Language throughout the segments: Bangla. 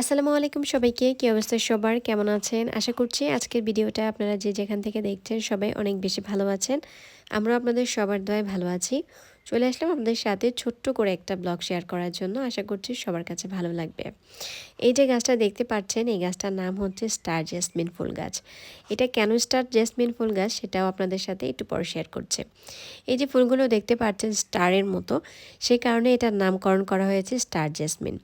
আসসালামু আলাইকুম সবাইকে। কী অবস্থা সবার? কেমন আছেন? আশা করছি আজকের ভিডিওটা আপনারা যে যেখান থেকে দেখছেন সবাই অনেক বেশি ভালো আছেন। আমরা আপনাদের সবার দয়ে ভালো আছি। চলে আসলাম আপনাদের সাথে ছোট্ট করে একটা ব্লগ শেয়ার করার জন্য। আশা করছি সবার কাছে ভালো লাগবে। এই যে গাছটা দেখতে পাচ্ছেন, এই গাছটার নাম হচ্ছে স্টার জেসমিন ফুল গাছ। এটা কেন স্টার জেসমিন ফুল গাছ সেটাও আপনাদের সাথে একটু পরে শেয়ার করছে। এই যে ফুলগুলো দেখতে পাচ্ছেন স্টারের মতো সেই কারণে এটার নামকরণ করা হয়েছে স্টার জেসমিন।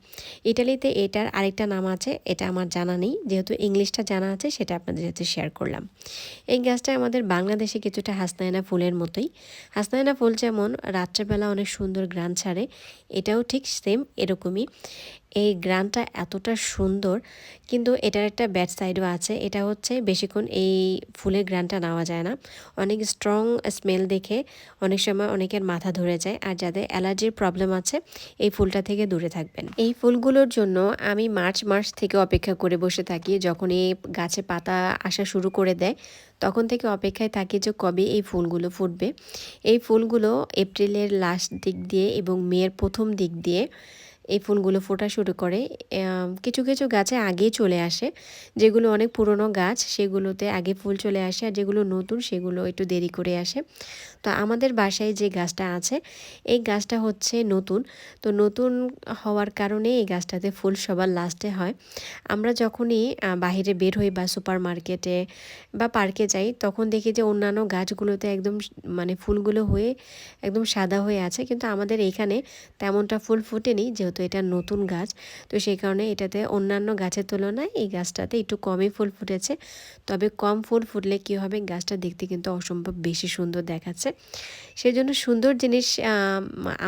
ইটালিতে এটার আরেকটা নাম আছে, এটা আমার জানা নেই। যেহেতু ইংলিশটা জানা আছে, সেটা আপনাদের সাথে শেয়ার করলাম। এই গাছটা আমাদের বাংলাদেশে কিছুটা হাসনায়না ফুলের মতোই। হাসনায়না ফুল যেমন রাত্রেবেলা অনেক সুন্দর গ্রান ছাড়ে। এটাও ঠিক সেম এরকমই। এই গ্রানটা এতটা সুন্দর, কিন্তু এটার একটা ব্যাড সাইডও আছে। এটা হচ্ছে বেশিক্ষণ এই ফুলের গ্রানটা নেওয়া যায় না। অনেক স্ট্রং স্মেল দেখে অনেক সময় অনেকের মাথা ধরে যায়। আর যাদের অ্যালার্জির প্রবলেম আছে, এই ফুলটা থেকে দূরে থাকবেন। এই ফুলগুলোর জন্য আমি মার্চ মাস থেকে অপেক্ষা করে বসে থাকি। যখন এই গাছে পাতা আসা শুরু করে দেয় তখন থেকে অপেক্ষায় থাকে যে কবে এই ফুলগুলো ফুটবে। এই ফুলগুলো এপ্রিলের লাস্ট দিক দিয়ে এবং মেয়ের প্রথম দিক দিয়ে এই ফুলগুলো ফোটা শুরু করে। কিছু কিছু গাছে আগেই চলে আসে। যেগুলো অনেক পুরনো গাছ, সেগুলোতে আগে ফুল চলে আসে আর যেগুলো নতুন, সেগুলো একটু দেরি করে আসে। তো আমাদের বাসায় যে গাছটা আছে, এই গাছটা হচ্ছে নতুন। তো নতুন হওয়ার কারণে এই গাছটাতে ফুল সবার লাস্টে হয়। আমরা যখনই বাহিরে বের হই বা সুপার মার্কেটে বা পার্কে যাই, তখন দেখি যে অন্যান্য গাছগুলোতে একদম মানে ফুলগুলো হয়ে, একদম সাদা হয়ে আছে। কিন্তু আমাদের এখানে তেমনটা ফুল ফুটেনি যেহেতু এটা নতুন গাছ, তো সেই কারণে এটাতে অন্যান্য গাছের তুলনায় এই গাছটাতে একটু কমই ফুল ফুটেছে। তবে কম ফুল ফুটলে কি হবে? গাছটা দেখতে কিন্তু অসম্ভব বেশি সুন্দর দেখাচ্ছে। সেই জন্য সুন্দর জিনিস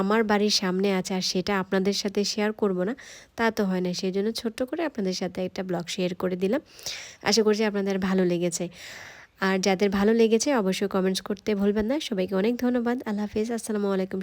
আমার বাড়ির সামনে আছে আর সেটা আপনাদের সাথে শেয়ার করব না, তা তো হয় না। সেই জন্য ছোট্ট করে আপনাদের সাথে একটা ব্লগ শেয়ার করে দিলাম। আশা করছি আপনাদের ভালো লেগেছে। আর যাদের ভালো লেগেছে, অবশ্যই কমেন্টস করতে ভুলবেন না। সবাইকে অনেক ধন্যবাদ। আল্লাহ হাফিজ। আসসালামু আলাইকুম